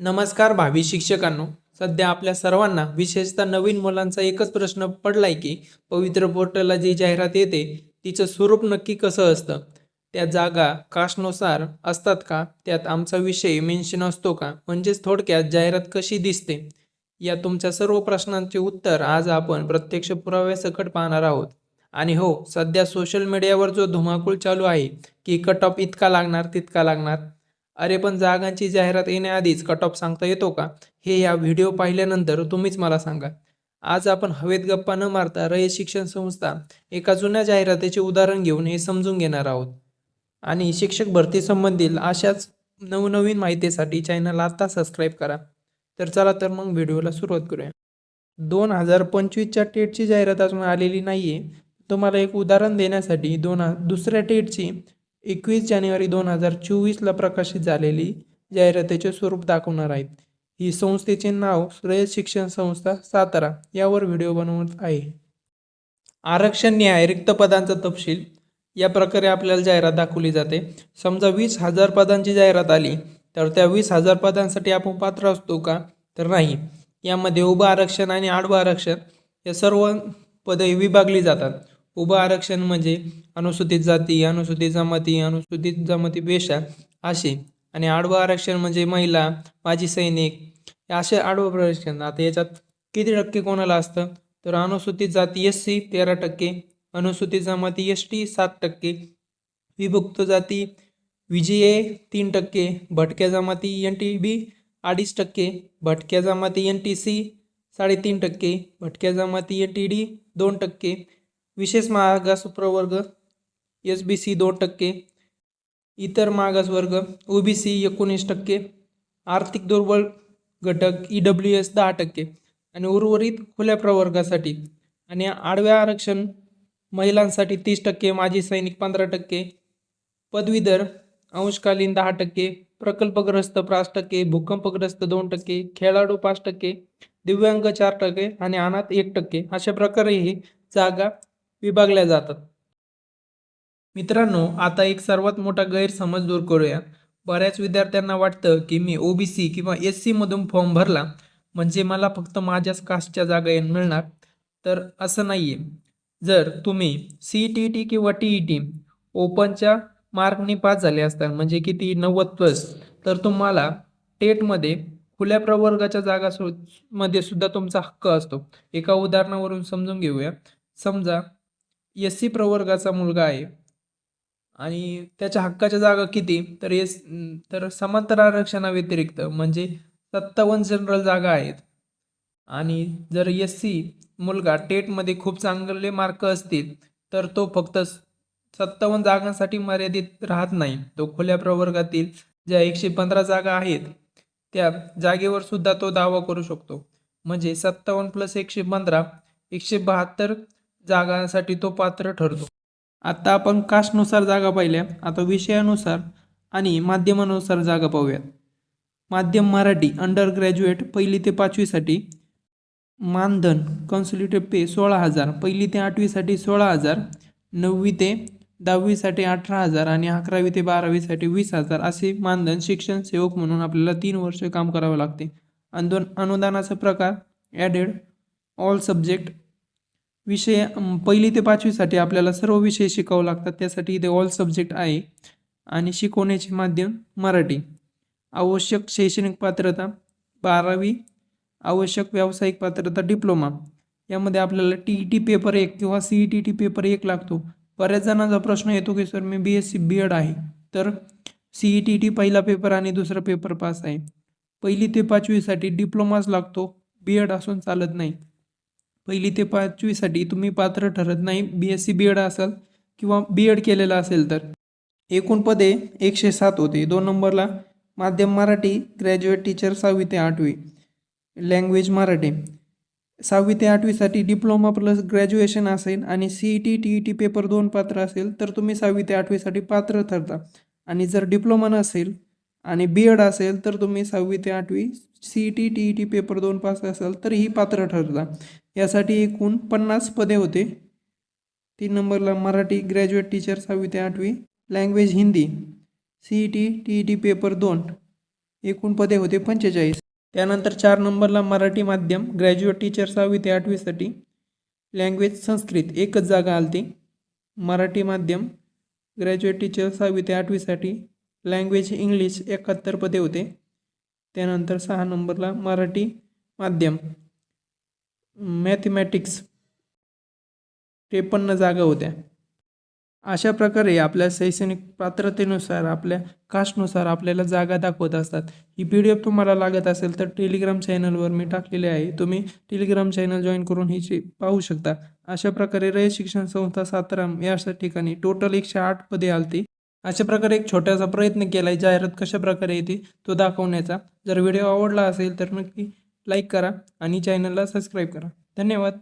नमस्कार भावी शिक्षकांनो. सध्या आपल्या सर्वांना विशेषतः नवीन मुलांचा एकच प्रश्न पडलाय की पवित्र पोर्टलला जी जाहिरात येते तिचं स्वरूप नक्की कसं असतं? त्या जागा कास्टनुसार असतात का? त्यात आमचा विषय मेन्शन असतो का? म्हणजेच थोडक्यात जाहिरात कशी दिसते? या तुमच्या सर्व प्रश्नांचे उत्तर आज आपण प्रत्यक्ष पुराव्यासकट पाहणार आहोत. आणि हो सध्या सोशल मीडियावर जो धुमाकूळ चालू आहे की कट ऑफ इतका लागणार तितका लागणार अरे पण जागांची जाहिरात येण्याआधीच कट ऑफ सांगता येतो का? हे या व्हिडिओ पाहिल्यानंतर तुम्हीच मला सांगा. आज आपण हवेत गप्पा न मारता रयत शिक्षण संस्था एका जुन्या जाहिरातीचे उदाहरण घेऊन हे समजून घेणार आहोत. आणि शिक्षक भरतीसंबंधी अशाच नवनवीन माहितीसाठी चॅनल आता सबस्क्राईब करा. तर चला तर मग व्हिडिओला सुरुवात करूया. दोन हजार पंचवीसच्या टेटची जाहिरात अजून आलेली नाही आहे तुम्हाला एक उदाहरण देण्यासाठी दोन दुसऱ्या टेटची एकवीस जानेवारी दोन हजार चोवीसला प्रकाशित झालेली जाहिरातीचे स्वरूप दाखवणार आहेत. ही संस्थेचे नाव रयत शिक्षण संस्था सातारा यावर व्हिडिओ बनवत आहे. आरक्षण न्याय रिक्त पदांचा तपशील. या प्रकारे आपल्याला जाहिरात दाखवली जाते. समजा वीस हजार पदांची जाहिरात आली तर त्या वीस हजार पदांसाठी आपण पात्र असतो का? तर नाही. यामध्ये उभं आरक्षण आणि आडवं आरक्षण या सर्व पदे विभागली जातात. उभं आरक्षण म्हणजे अनुसूचित जाती अनुसूचित जमाती अनुसूचित जमाती पेशा असे. आणि आडवं आरक्षण म्हणजे महिला माजी सैनिक हे असे आडवं आरक्षण आता याच्यात किती टक्के कोणाला असतं? तर अनुसूचित जाती एस सी तेरा टक्के. अनुसूचित जमाती एस टी सात टक्के. विभक्त जाती विजये तीन टक्के. भटक्या जमाती एन टी बी अडीच टक्के. भटक्या जमाती एन टी सी साडेतीन टक्के. भटक्या जमाती एन टी डी दोन टक्के. विशेष मागास प्रवर्ग एस बी सी दोन टक्के इतर मागास वर्ग ओ बी सी एकोणीस टक्के आर्थिक दुर्बल घटक ई डब्ल्यू एस दहा टक्के आणि उर्वरित खुल्या प्रवर्गासाठी आणि आडव्या आरक्षण महिलांसाठी तीस टक्के माजी सैनिक पंधरा टक्के पदवीधर अंशकालीन दहा टक्के प्रकल्पग्रस्त पाच टक्के भूकंपग्रस्त दोन टक्के खेळाडू पाच टक्के दिव्यांग चार टक्के आणि अनाथ एक टक्के अशा प्रकारे ही जागा विभागल्या जातात. मित्रांनो आता एक सर्वात मोठा गैरसमज दूर करूया. बऱ्याच विद्यार्थ्यांना वाटतं की मी ओबीसी किंवा एस सीमधून फॉर्म भरला म्हणजे मला फक्त माझ्याच कास्टच्या जागा येऊन मिळणार. तर असं नाही आहे जर तुम्ही सी टी टी किंवा टी ई टी ओपनच्या मार्कने पास झाले असतात म्हणजे किती? नव्वद प्लस तर तुम्हाला टेटमध्ये खुल्या प्रवर्गाच्या जागा सु मध्ये सुद्धा तुमचा हक्क असतो. एका उदाहरणावरून समजून घेऊया. समजा एस सी प्रवर्गाचा मुलगा आहे. आणि त्याच्या हक्काच्या जागा किती? तर एस तर समांतर आरक्षणाव्यतिरिक्त म्हणजे सत्तावन्न जनरल जागा आहेत. आणि जर एस सी मुलगा टेटमध्ये खूप चांगले मार्क असतील तर तो फक्त सत्तावन्न जागांसाठी मर्यादित राहत नाही. तो खुल्या प्रवर्गातील ज्या एकशे पंधरा जागा आहेत त्या जागेवर सुद्धा तो दावा करू शकतो. म्हणजे सत्तावन्न प्लस एकशे पंधरा एकशे बहात्तर जागांसाठी तो पात्र ठरतो. आता आपण कास्टनुसार जागा पाहिल्या. आता विषयानुसार आणि माध्यमानुसार जागा पाहूयात. माध्यम मराठी अंडर ग्रॅज्युएट पहिली ते पाचवीसाठी. मानधन कन्सल्टेटिव्ह पे सोळा हजार. पहिली ते आठवीसाठी सोळा हजार. नववी ते दहावीसाठी अठरा हजार आणि अकरावी ते बारावीसाठी वीस हजार. असे मानधन शिक्षण सेवक म्हणून आपल्याला तीन वर्ष काम करावं लागते. अनुदान अनुदानाचा प्रकार. ॲडेड ऑल सब्जेक्ट विषय पहिली ते पाचवीसाठी आपल्याला सर्व विषय शिकावं लागतात. त्यासाठी इथे ऑल सब्जेक्ट आहे. आणि शिकवण्याचे माध्यम मराठी. आवश्यक शैक्षणिक पात्रता बारावी. आवश्यक व्यावसायिक पात्रता डिप्लोमा यामध्ये आपल्याला टी ई टी पेपर एक किंवा C E T T paper एक लागतो. बऱ्याच जणांचा प्रश्न येतो की सर मी B S C B Ed आहे. तर सी ई टी टी पहिला पेपर आणि दुसरा पेपर पास आहे. पहिली ते पाचवीसाठी डिप्लोमाच लागतो. बी एड असून चालत नाही. पहिली ते पाचवीसाठी तुम्ही पात्र ठरत नाही. B S C B Ed असाल किंवा बी एड केलेलं असेल तर. एकूण पदे एकशे सात होते. दोन नंबरला माध्यम मराठी ग्रॅज्युएट टीचर सहावी ते आठवी. लँग्वेज मराठी. सहावी ते आठवीसाठी डिप्लोमा प्लस ग्रॅज्युएशन असेल आणि C E T T E T paper दोन पात्र असेल तर तुम्ही सहावी ते आठवीसाठी पात्र ठरता. आणि जर डिप्लोमा नसेल आणि बी एड असेल तर तुम्ही सहावी ते आठवी C E T T E T paper दोन पास असाल तरीही पात्र ठरता. यासाठी एकूण पन्नास पदे होते. तीन नंबरला मराठी ग्रॅज्युएट टीचर सहावी ते आठवी language Hindi C E T T E T paper दोन एकूण पदे होते पंचेचाळीस. त्यानंतर चार नंबरला मराठी माध्यम ग्रॅज्युएट टीचर सहावी ते आठवीसाठी लँग्वेज संस्कृत एकच जागा आलती. मराठी माध्यम ग्रॅज्युएट टीचर सहावी ते आठवीसाठी लँग्वेज इंग्लिश एकाहत्तर पदे होते. त्यानंतर सहा नंबरला मराठी माध्यम. मॅथमॅटिक्स त्रेपन्न जागा होत्या. अशा प्रकारे आपल्या शैक्षणिक पात्रतेनुसार आपल्या कास्टनुसार आपल्याला जागा दाखवत असतात. ही पी डी एफ तुम्हाला लागत असेल तर टेलिग्राम चॅनलवर मी टाकलेले आहे. तुम्ही टेलिग्राम चॅनल जॉईन करून ही पाहू शकता. अशा प्रकारे रय शिक्षण संस्था साताराम या ठिकाणी टोटल एकशे आठ पदे आलती. अशा प्रकारे एक छोटासा प्रयत्न केला आहे जाहिरात कशा प्रकारे येते तो दाखवण्याचा. जर व्हिडिओ आवडला असेल तर नक्की लाईक करा आणि चॅनलला सबस्क्राईब करा. धन्यवाद.